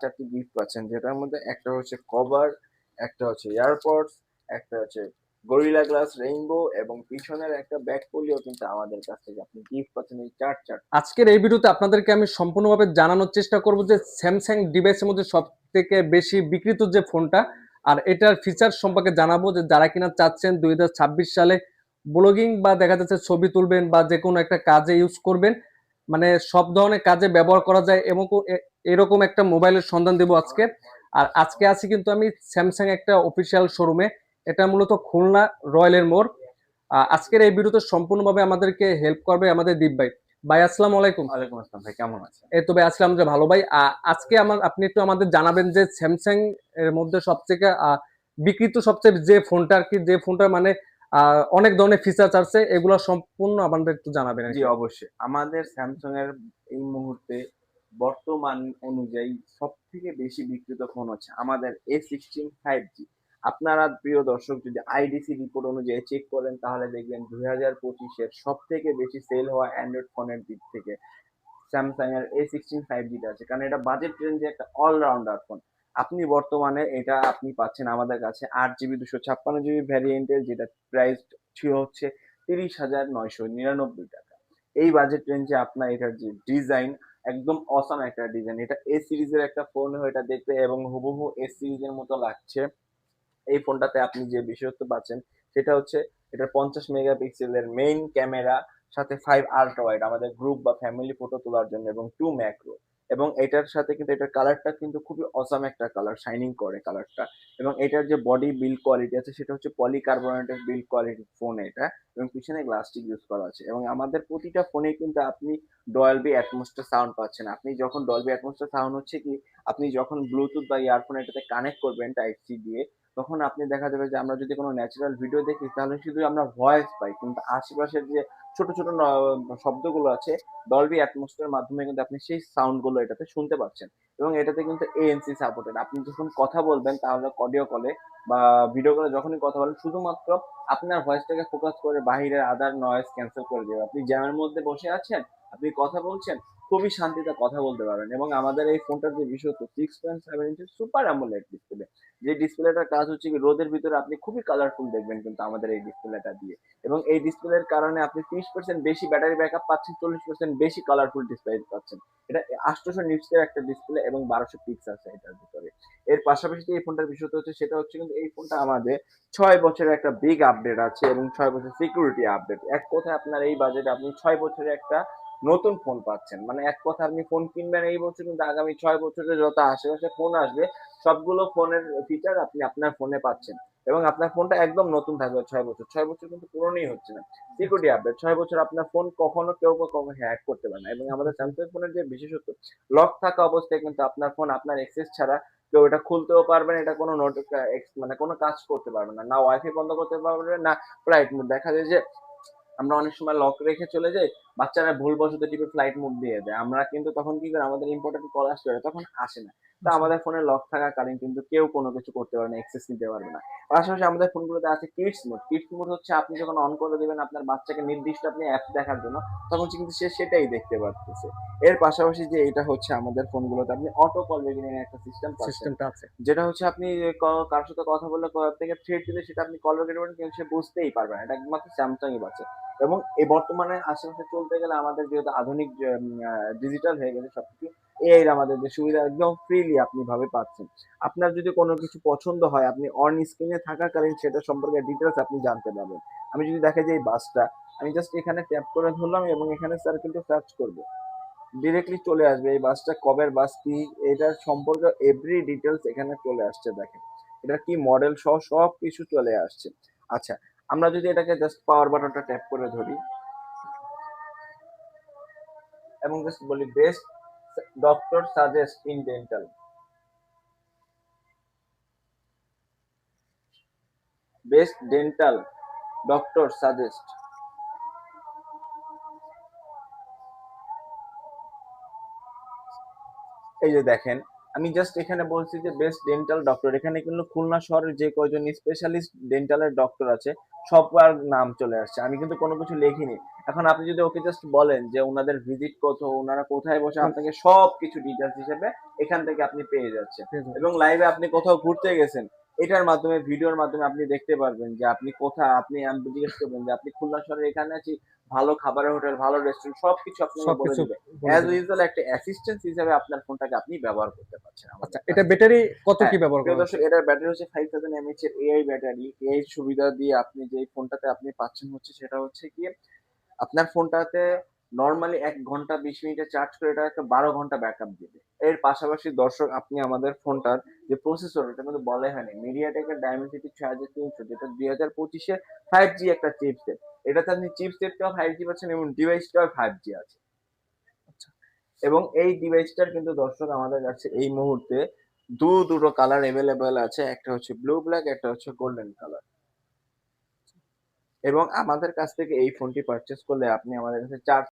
চারটি গিফট পাচ্ছেন? যেটার মধ্যে একটা হচ্ছে কভার একটা হচ্ছে এয়ারপডস একটা হচ্ছে গরিলা গ্লাস রেইনবো এবং পিছনের একটা ব্যাক পোলিও কিন্তু আমাদের কাছ থেকে আপনি গিফট পাচ্ছেন এই চার চার আজকের এই ভিডিওতে আপনাদেরকে আমি সম্পূর্ণভাবে জানানোর চেষ্টা করব যে স্যামসাং ডিভাইসের মধ্যে সব থেকে বেশি বিক্রিত যে ফোনটা, আর এটার ফিচার সম্পর্কে জানাব যে যারা কিনা চাচ্ছেন দুই হাজার ছাব্বিশ সালে ব্লগিং বা দেখা যাচ্ছে ছবি তুলবেন বা যে কোনো একটা কাজে ইউজ করবেন মানে সব ধরনের কাজে ব্যবহার করা যায় এবং এরকম একটা মোবাইলের সন্ধান দেবো আজকে। আর আজকে আছি কিন্তু আমি স্যামসাং একটা অফিসিয়াল শোরুমে এটা মূলত খুলনা রয়্যালের মোড়। আজকের এই ভিডিওতে সম্পূর্ণভাবে আমাদেরকে হেল্প করবে আমাদের দীপ ভাই। ভাই আসসালামু আলাইকুম। ওয়ালাইকুম আসসালাম ভাই কেমন আছেন? এই তো ভাই আসলাম যে ভালো। ভাই আজকে আমার আপনি একটু আমাদের জানাবেন যে স্যামসাং এর মধ্যে সবথেকে আহ, বিক্রিত সবচেয়ে যে ফোনটা আর কি যে ফোনটা মানে আহ, অনেক ধরনের ফিচার্স আছে এগুলো সম্পূর্ণ আমাদের একটু জানাবেন জি অবশ্যই। আমাদের স্যামসাং এর এই মুহূর্তে বর্তমান অনুযায়ী সব থেকে বেশি বিক্রিত ফোন হচ্ছে আমাদের এ সিক্সটিন ফাইভ জি আপনারা প্রিয় দর্শক, যদি আইডিসি রিপোর্ট অনুযায়ী চেক করেন, তাহলে দেখবেন দুই হাজার পঁচিশের সব থেকে বেশি সেল হওয়া অ্যান্ড্রয়েড ফোনের দিক থেকে স্যামসাং এর এ সিক্সটিন ফাইভ জিটা আছে। কারণ এটা বাজেট রেঞ্জে একটা অলরাউন্ডার ফোন আপনি বর্তমানে এটা আপনি পাচ্ছেন আমাদের কাছে আট জিবি দুশো ছাপ্পান্ন জিবি ভ্যারিয়েন্টের যেটা প্রাইস ছিল হচ্ছে তিরিশ হাজার নয়শো নিরানব্বই টাকা। এই বাজেট রেঞ্জে আপনার এটার যে ডিজাইন একদম অসাম একটা ডিজাইন এটা এ সিরিজের একটা ফোন এটা দেখতে এবং হুবহু এ সিরিজের মতো লাগছে। এই ফোনটাতে আপনি যে বিশেষত্ব পাচ্ছেন, সেটা হচ্ছে এটার পঞ্চাশ মেগাপিক্সেলের মেইন ক্যামেরা সাথে ফাইভ আল্ট্রা ওয়াইড আমাদের গ্রুপ বা ফ্যামিলি ফটো তোলার জন্য এবং টু ম্যাক্রো এবং এটার সাথে কিন্তু এটার কালারটা কিন্তু খুবই অসাম একটা কালার শাইনিং করে কালারটা এবং এটার যে বডি বিল্ড কোয়ালিটি আছে, সেটা হচ্ছে পলিকার্বনেটের বিল্ড কোয়ালিটি ফোন এটা, এবং পিছনে গ্লাসটিক ইউজ করা আছে। এবং আমাদের প্রতিটা ফোনে কিন্তু আপনি ডলবি অ্যাটমোস্টার সাউন্ড পাচ্ছেন। আপনি যখন ডলবি অ্যাটমোস্টার সাউন্ড হচ্ছে কি, আপনি যখন ব্লুটুথ বা ইয়ারফোন এটাতে কানেক্ট করবেন টাইপ সি দিয়ে, তখন আপনি দেখা যাবে যে আমরা যদি কোনো ন্যাচারাল ভিডিও দেখি, তাহলে শুধু আমরা ভয়েস পাই, কিন্তু আশেপাশের যে ছোট ছোট শব্দগুলো আছে। ডলবি অ্যাটমসফিয়ার মাধ্যমে কিন্তু আপনি সেই সাউন্ডগুলো এটাতে শুনতে পাচ্ছেন। এবং এটাতে কিন্তু এএনসি সাপোর্টেড আপনি যখন কথা বলবেন, তাহলে অডিও কলে বা ভিডিও কলে যখনই কথা বলেন, শুধুমাত্র আপনার ভয়েসটাকে ফোকাস করে বাহিরের আদার নয়েজ ক্যান্সেল করে দেবে। আপনি জ্যামের মধ্যে বসে আছেন, আপনি কথা বলছেন খুবই শান্তিতে কথা বলতে পারবেন এবং আমাদের এই ফোনটার যে বিষয় সিক্স পয়েন্ট সেভেন ইঞ্চি সুপার অ্যামোলেড ডিসপ্লে যে ডিসপ্লেটার কাজ হচ্ছে কি রোদের ভিতরে আপনি খুবই কালারফুল দেখবেন কিন্তু আমাদের এই ডিসপ্লেটা দিয়ে এবং এই ডিসপ্লের কারণে আপনি তিরিশ পার্সেন্ট বেশি ব্যাটারি ব্যাকআপ পাচ্ছেন, চল্লিশ পার্সেন্ট বেশি কালারফুল ডিসপ্লে পাচ্ছেন। এটা আটশোশো নিটসের একটা ডিসপ্লে এবং বারোশো পিক্স আছে এটার ভিতরে। এর পাশাপাশি যে এই ফোনটার বিষয় হচ্ছে সেটা হচ্ছে কিন্তু এই ফোনটা আমাদের ছয় বছরের একটা বিগ আপডেট আছে এবং ছয় বছর সিকিউরিটি আপডেট এক কথায় আপনার এই বাজেটে আপনি ছয় বছরের একটা নতুন ফোন পাচ্ছেন। মানে এক কথা আপনি ফোন কিনবেন এই বছর, কিন্তু আগামী ছয় বছরে যত আশেপাশে ফোন আসবে, সবগুলো ফোনের ফিচার আপনি আপনার ফোনে পাচ্ছেন। এবং আপনার ফোনটা একদম নতুন থাকবে ছয় বছর। ছয় বছর কিন্তু পুরনোই হচ্ছে না। সিকিউরিটি আপডেট ছয় বছর আপনার ফোন কখনো কেউ কখনো হ্যাক করতে পারে না। এবং আমাদের স্যামসাং ফোনের যে বিশেষত্ব লক থাকা অবস্থায় কিন্তু আপনার ফোন আপনার এক্সেস ছাড়া কেউ এটা খুলতেও পারবে না, এটা কোনো নোট মানে কোনো কাজ করতে পারবে না। না ওয়াইফাই বন্ধ করতে পারবে না ফ্লাইট দেখা যায় যে আমরা অনেক সময় লক রেখে চলে যাই বাচ্চারা ভুলবশত টিপে ফ্লাইট মোড দিয়ে দেয়। আমরা কিন্তু তখন কি করি আমাদের ইম্পর্টেন্ট কল আসতে পারে তখন আসে না। তো আমাদের ফোনে লক থাকাকালীন কিন্তু কেউ কোনো কিছু করতে পারবে না এক্সেস নিতে পারবে না। পাশাপাশি আমাদের ফোনগুলোতে আছে কিডস মোড কিডস মোড হচ্ছে আপনি যখন অন করে দেবেন আপনার বাচ্চাকে নির্দিষ্ট আপনি অ্যাপ দেখার জন্য তখন কিন্তু সে সেটাই দেখতে পারতেছে। এর পাশাপাশি যে এটা হচ্ছে আমাদের ফোনগুলোতে আপনি অটো কল রেকর্ডিং একটা সিস্টেম সিস্টেমটা আছে। যেটা হচ্ছে আপনি ক- কারোর সাথে কথা বললে থেকে থ্রেড দিলে সেটা আপনি কল রেকর্ড করবেন কিন্তু সে বুঝতেই পারবে না। এটা একমাত্র স্যামসাংই পাচ্ছে। এবং এই বর্তমানে আশেপাশে চলতে গেলে আমাদের যেহেতু আধুনিক ডিজিটাল হয়ে গেছে সবকিছু এর আমাদের যে সুবিধা একদম ফ্রিলি আপনি ভাবে পাচ্ছেন। আপনার যদি কোনো কিছু পছন্দ হয়, আপনি অন স্ক্রিনে থাকাকালীন সেটা সম্পর্কে ডিটেলস আপনি জানতে পারবেন। আমি যদি দেখে যে এই বাসটা, আমি জাস্ট এখানে ট্যাপ করে ধরলাম এবং এখানে সার্কেলটা সার্চ করব। ডিরেক্টলি চলে আসবে এই বাসটা কবের বাস, কি, এটার সম্পর্কে এভরি ডিটেলস এখানে চলে আসছে দেখেন। এটা কি মডেল সহ সব কিছু চলে আসছে। আচ্ছা আমরা যদি এটাকে জাস্ট পাওয়ার বাটনটা ট্যাপ করে ধরি, এবং জাস্ট বলি best doctor suggest in dental best dental doctor suggest এই যে দেখেন আমি জাস্ট এখানে বলছি যে বেস্ট ডেন্টাল ডক্টর এখানে কিন্তু খুলনা শহরের যে কয়জন স্পেশালিস্ট ডেন্টালের ডক্টর আছে সবার নাম চলে আসছে। আমি কিন্তু কোনো কিছু লিখিনি। এখন আপনি যদি ওকে জাস্ট বলেন যে ওনাদের ভিজিট কত ওনারা কোথায় বসে আপনাকে সব কিছু ডিটেলস হিসেবে এখান থেকে আপনি পেয়ে যাচ্ছেন। এবং লাইভে আপনি কোথাও ঘুরতে গেছেন এটার মাধ্যমে ভিডিওর মাধ্যমে আপনি দেখতে পারবেন যে আপনি কোথায় আপনি আমি জিজ্ঞেস করবেন যে আপনি খুলনা শহরে এখানে আছি? ভালো খাবারের হোটেল ভালো রেস্টুরেন্ট সবকিছু আপনাকে বলে সবকিছু অ্যাজ ইউজুয়াল একটা অ্যাসিস্ট্যান্স হিসেবে আপনার ফোনটাকে আপনি ব্যবহার করতে পারছেন আচ্ছা এটা ব্যাটারি কত কি হ্যাঁ, ব্যবহার করে দর্শক এটার ব্যাটারি হচ্ছে ফাইভ থাউজেন্ড এমএইচ এর এআই ব্যাটারি এআই সুবিধা দিয়ে আপনি যে ফোনটাতে আপনি পাচ্ছেন হচ্ছে সেটা হচ্ছে কি আপনার ফোনটাতে নর্মালি এক ঘণ্টা বিশ মিনিটে চার্জ করে এটা একটা বারো ঘণ্টা ব্যাকআপ দিবে এর পাশাপাশি দর্শক আপনি আমাদের ফোনটার যে প্রসেসর এটা কিন্তু বলে হয়নি। মিডিয়াটেকের ডায়মেন্সিটি ছয় হাজার তিনশো যেটা দুই হাজার পঁচিশে ফাইভ জি একটা চিপসেট এটাতে আপনি চিপসেটটাও ফাইভ জি পাচ্ছেন এবং ডিভাইসটাও ফাইভ জি আছে। এবং এই ডিভাইসটার কিন্তু দর্শক আমাদের কাছে এই মুহূর্তে দু দুটো কালার এভেলেবেল আছে। একটা হচ্ছে ব্লু ব্ল্যাক একটা হচ্ছে গোল্ডেন কালার এবং আমাদের কাছ থেকে এই ফোনটি পারচেস করলে আপনি আমাদের কাছে চার